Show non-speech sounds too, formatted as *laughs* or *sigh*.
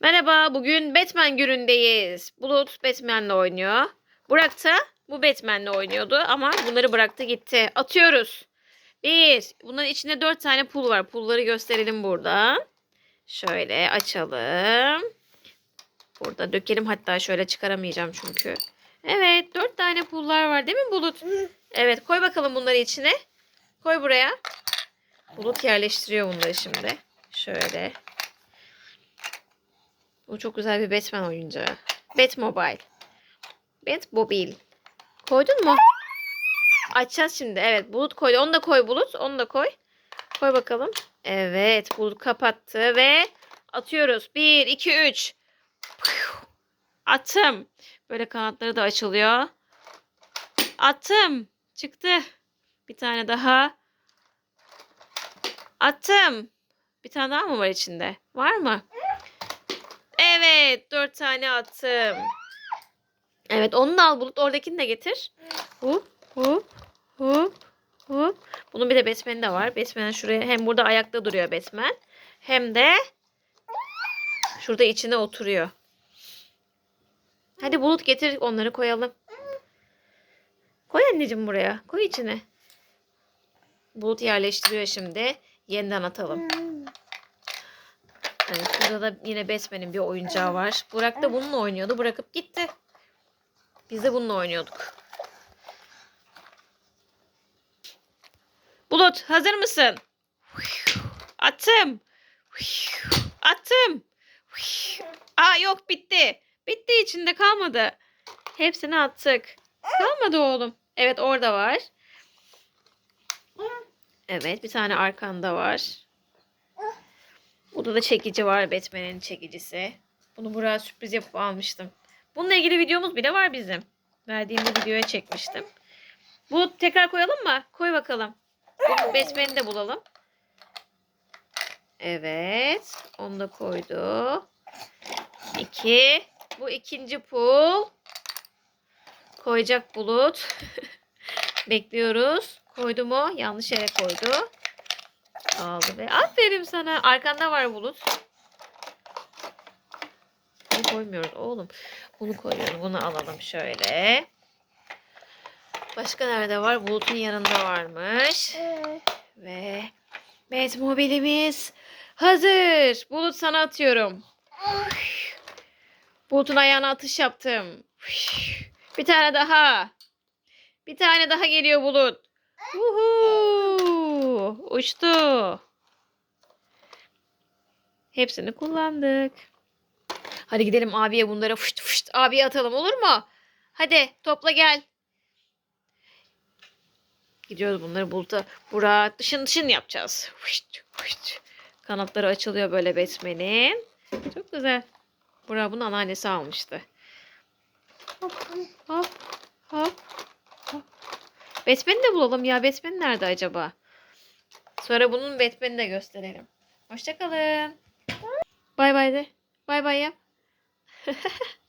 Merhaba, bugün Batman günündeyiz. Bulut Batman'le oynuyor. Burak da bu Batman'le oynuyordu ama bunları bıraktı gitti. Atıyoruz. Bir. Bunların içinde dört tane pul var. Pulları gösterelim buradan. Şöyle açalım. Burada dökelim hatta şöyle çıkaramayacağım çünkü. Evet dört tane pullar var değil mi Bulut? Evet koy bakalım bunları içine. Koy buraya. Bulut yerleştiriyor bunları şimdi. Şöyle. Bu çok güzel bir Batman oyuncağı. Batmobile. Batmobile. Koydun mu? Açacağız şimdi. Evet Bulut koydu. Onu da koy Bulut. Onu da koy. Koy bakalım. Evet Bulut kapattı ve atıyoruz. 1, 2, 3. Attım. Böyle kanatları da açılıyor. Attım. Çıktı. Bir tane daha. Attım. Bir tane daha mı var içinde? Var mı? Evet. Dört tane attım. Evet onu da al Bulut. Oradakini de getir. Hup hup hup hup. Bunun bir de Batman'i de var. Batman şuraya hem burada ayakta duruyor Batman. Hem de şurada içine oturuyor. Hadi Bulut getir onları koyalım. Koy anneciğim buraya. Koy içine. Bulut yerleştiriyor şimdi. Yeniden atalım. Evet, burada da yine Batman'in bir oyuncağı var. Burak da bununla oynuyordu. Bırakıp gitti. Biz de bununla oynuyorduk. Bulut hazır mısın? Attım. Attım. Aa yok bitti. Bitti içinde kalmadı. Hepsini attık. Kalmadı oğlum. Evet orada var. Evet bir tane arkanda var. Burada da çekici var Batman'in çekicisi. Bunu buraya sürpriz yapıp almıştım. Bununla ilgili videomuz bile var bizim. Verdiğim bir videoya çekmiştim. Bu tekrar koyalım mı? Koy bakalım. Bu Batman'i de bulalım. Evet. Onu da koydu. İki. Bu ikinci pul. Koyacak bulut. *laughs* Bekliyoruz. Koydu mu? Yanlış yere koydu. Aldı ve aferin sana. Arkanda var bulut. Bunu koymuyoruz oğlum. Bunu koyuyoruz. Bunu alalım şöyle. Başka nerede var? Bulut'un yanında varmış. Ve Batmobile'imiz hazır. Bulut sana atıyorum. Bulut'un ayağına atış yaptım. Bir tane daha. Bir tane daha geliyor Bulut. Uhu, uçtu. Hepsini kullandık. Hadi gidelim abiye bunlara fışt fışt abiye atalım olur mu? Hadi topla gel. Gidiyoruz bunları buluta. Burak dışın dışın yapacağız. Fışt fışt. Kanatları açılıyor böyle Batman'in. Çok güzel. Burak bunu anneannesi almıştı. Hop hop hop. hop. Batman'i de bulalım ya. Batman nerede acaba? Sonra bunun Batman'i de gösterelim. Hoşçakalın. Bay bay de. Bay bay yap. *laughs*